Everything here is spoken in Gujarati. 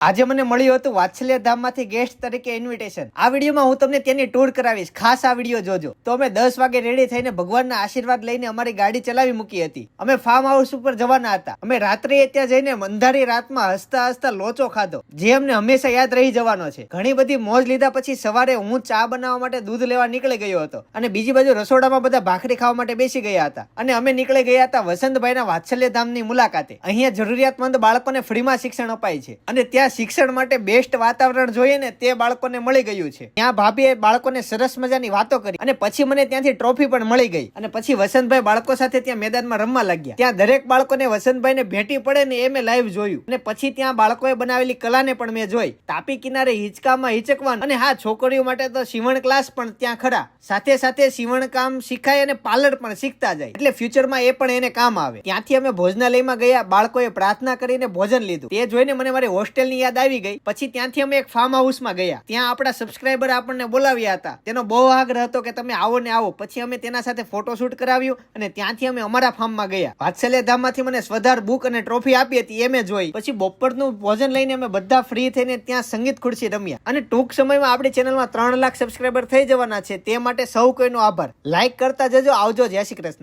આજે મને મળ્યું હતું વાત્સલ્ય ધામમાંથી ગેસ્ટ તરીકે ઇન્વિટેશન આ વિડીયોમાં હું તમને તેની ટૂર કરાવીશ. ખાસ આ વીડિયો જોજો. તો અમે દસ વાગે રેડી થઈને ભગવાનના આશીર્વાદ લઈને અમારી ગાડી ચલાવી મૂકી હતી. અમે ફાર્મ હાઉસ ઉપર જવાના હતા. અમે રાત્રે ત્યાં જઈને અંધારી રાતમાં હસતા હસતા લોચો ખાધો, જે અમને હંમેશા યાદ રહી જવાનો છે. ઘણી બધી મોજ લીધા પછી સવારે હું ચા બનાવવા માટે દૂધ લેવા નીકળી ગયો હતો અને બીજી બાજુ રસોડામાં બધા ભાખરી ખાવા માટે બેસી ગયા હતા. અને અમે નીકળી ગયા હતા વસંતભાઈના વાત્સલ્ય ધામની મુલાકાતે. અહીંયા જરૂરિયાતમંદ બાળકોને ફ્રીમાં શિક્ષણ અપાય છે. અને ત્યાં શિક્ષણ માટે બેસ્ટ વાતાવરણ જોઈએ ને તે બાળકોને મળી ગયું છે. ત્યાં ભાભીએ બાળકોને સરસ મજાની વાતો કરી અને પછી મને ત્યાંથી ટ્રોફી પણ મળી ગઈ. અને પછી વસંતભાઈ બાળકો સાથે ત્યાં મેદાનમાં રમવા લાગ્યા. ત્યાં દરેક બાળકોને વસંતભાઈને ભેટી પડે ને એ મેં લાઈવ જોયું. અને પછી ત્યાં બાળકોએ બનાવેલી કલાને પણ મેં જોઈ. તાપી કિનારે હિંચકામાં હિંચકવાનું અને હા, છોકરીઓ માટે તો સીવણ ક્લાસ પણ ત્યાં ખરા. સાથે સાથે સીવણ કામ શીખાય અને પાર્લર પણ શીખતા જાય. એટલે ફ્યુચરમાં એ પણ એને કામ આવે. ત્યાંથી અમે ભોજનાલયમાં ગયા. બાળકોએ પ્રાર્થના કરીને ભોજન લીધું. તે જોઈને મને મારી હોસ્ટેલની યાદ આવી ગઈ. પછી ત્યાંથી અમે એક ફાર્મ હાઉસમાં ગયા. ત્યાં આપણા સબસ્ક્રાઈબર આપણને બોલાવ્યા હતા. તેનો બહુ આગ્રહ હતો કે તમે આવો ને આવો. પછી અમે તેના સાથે ફોટોશૂટ કરાવ્યું અને ત્યાંથી અમે અમારા ફાર્મમાં ગયા. વાત્સલ્ય ધામમાંથી મને સ્વધાર બુક અને ટ્રોફી આપી હતી એ મેં જોઈ. પછી બપોરનું ભોજન લઈને અમે બધા ફ્રી થઈને ત્યાં સંગીત ખુરશી રમ્યા. અને ટૂંક સમયમાં આપણી ચેનલમાં ત્રણ લાખ સબસ્ક્રાઈબર થઈ જવાના છે. તે માટે સૌ કોઈનો આભાર. લાઈક કરતા જજો, આવજો. જય શ્રી કૃષ્ણ.